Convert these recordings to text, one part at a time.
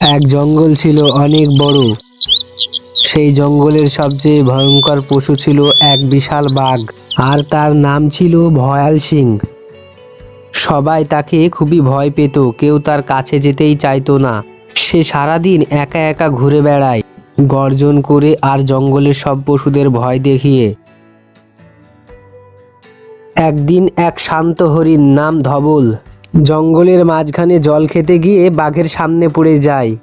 এক জঙ্গল ছিল অনেক বড়। সেই জঙ্গলের সবচেয়ে ভয়ঙ্কর পশু ছিল এক বিশাল বাঘ, আর তার নাম ছিল ভয়াল সিং। সবাই তাকে খুবই ভয় পেত, কেউ তার কাছে যেতেই চাইতো না। সে সারাদিন একা একা ঘুরে বেড়ায়, গর্জন করে আর জঙ্গলের সব পশুদের ভয় দেখিয়ে। একদিন এক শান্ত হরিণ নাম ধবল জঙ্গলের মাঝখানে জল খেতে গিয়ে বাঘের সামনে পড়ে যায়।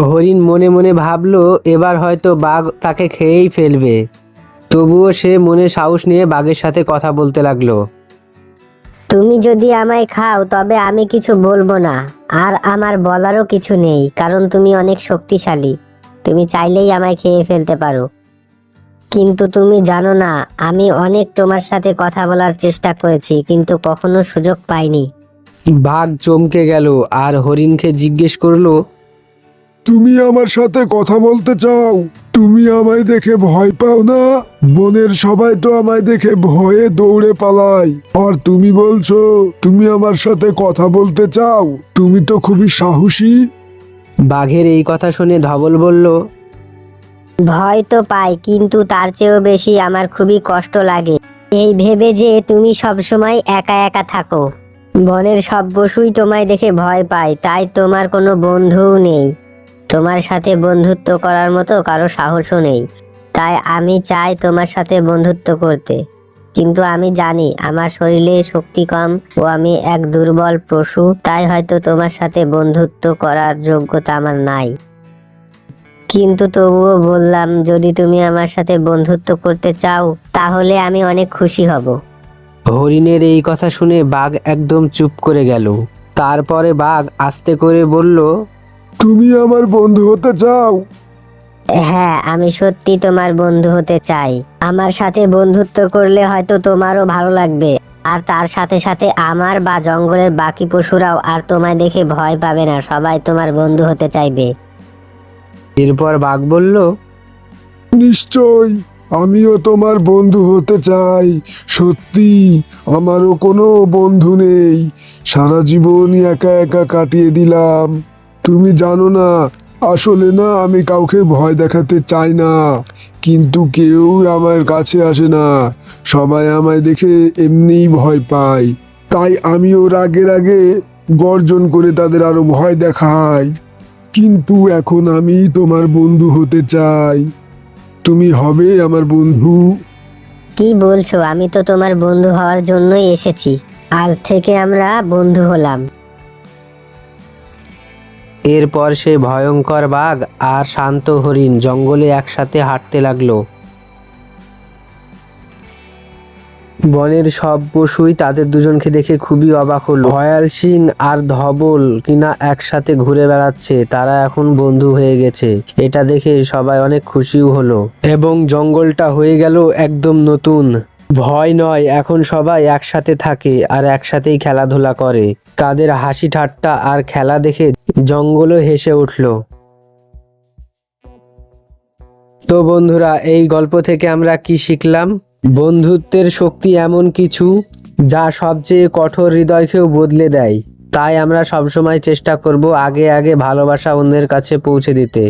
হরিণ মনে মনে ভাবলো, এবার হয়তো বাঘ তাকে খেয়েই ফেলবে। তবুও সে মনে সাহস নিয়ে বাঘের সাথে কথা বলতে লাগল। তুমি যদি আমায় খাও, তবে আমি কিছু বলব না। আর আমার বলারও কিছু নেই, কারণ তুমি অনেক শক্তিশালী। তুমি চাইলেই আমায় খেয়ে ফেলতে পারো। কিন্তু তুমি জানো না আমি অনেক তোমার সাথে কথা বলার চেষ্টা করেছি কিন্তু কখনো সুযোগ পাইনি। বাঘ চমকে গেল আর হরিণকে জিজ্ঞেস করল তুমি আমার সাথে কথা বলতে চাও? তুমি আমায় দেখে ভয় পাও না? বনের সবাই তো আমায় দেখে ভয়ে দৌড়ে পালায়। আর তুমি বলছো তুমি আমার সাথে কথা বলতে চাও? তুমি তো খুবই সাহসী। বাঘের এই কথা শুনে ধবল বলল ভয় তো পাই, কিন্তু তার চেয়েও বেশি আমার খুবই কষ্ট লাগে। এই ভেবে যে তুমি সবসময় একা একা থাকো। বনের সব পশুই তোমায় দেখে ভয় পায়, তাই তোমার কোনো বন্ধুও নেই। তোমার সাথে বন্ধুত্ব করার মতো কারও সাহসও নেই। তাই আমি চাই তোমার সাথে বন্ধুত্ব করতে। কিন্তু আমি জানি, আমার শরীরে শক্তি কম ও আমি এক দুর্বল পশু, তাই হয়তো তোমার সাথে বন্ধুত্ব করার যোগ্যতা আমার নাই। কিন্তু তবুও বললাম যদি তুমি আমার সাথে বন্ধুত্ব করতে চাও তাহলে আমি অনেক খুশি হব। হরিণের এই কথা শুনে বাঘ একদম চুপ করে গেল। তারপরে বাঘ আস্তে করে বলল তুমি আমার বন্ধু হতে চাও? হ্যাঁ আমি সত্যি তোমার বন্ধু হতে চাই। আমার সাথে বন্ধুত্ব করলে হয়তো তোমারও ভালো লাগবে। আর তার সাথে সাথে আমার বা জঙ্গলের বাকি পশুরাও আর তোমায় দেখে ভয় পাবে না। সবাই তোমার বন্ধু হতে চাইবে। এরপর বাঘ বলল, নিশ্চয়, আমিও তোমার বন্ধু হতে চাই। সত্যি, আমারও কোনো বন্ধু নেই। সারা জীবনই একা একা কাটিয়ে দিলাম। তুমি জানো না, আসলে না, আমি কাউকে ভয় দেখাতে চাই না। কিন্তু কেউ আমার কাছে আসে না। সবাই আমায় দেখে এমনিই ভয় পায়। তাই আমিও রাগের আগে গর্জন করে তাদের আরও ভয় দেখাই। কিন্তু এখন আমি তোমার বন্ধু হতে চাই। তুমি হবে আমার বন্ধু। কি বলছো? আমি তো তোমার বন্ধু হওয়ার জন্যই এসেছি। আজ থেকে আমরা বন্ধু হলাম। এরপর সে ভয়ঙ্কর বাঘ আর শান্ত হরিণ জঙ্গলে একসাথে হাঁটতে লাগল। বনের সব পশুই তাদের দুজনকে দেখে খুবই অবাক হলো। ভয়াল সিং আর ধবল কিনা একসাথে ঘুরে বেড়াচ্ছে, তারা এখন বন্ধু হয়ে গেছে। এটা দেখে সবাই অনেক খুশিও হলো। এবং জঙ্গলটা হয়ে গেল একদম নতুন। ভয় নয়, এখন সবাই একসাথে থাকে আর একসাথেই খেলাধুলা করে। তাদের হাসি ঠাট্টা আর খেলা দেখে জঙ্গলও হেসে উঠল। তো বন্ধুরা, এই গল্প থেকে আমরা কি শিখলাম? বন্ধুত্বের শক্তি এমন কিছু যা সবচেয়ে কঠোর হৃদয়কেও বদলে দেয়। তাই আমরা সবসময় চেষ্টা করব আগে আগে ভালোবাসা অন্যের কাছে পৌঁছে দিতে।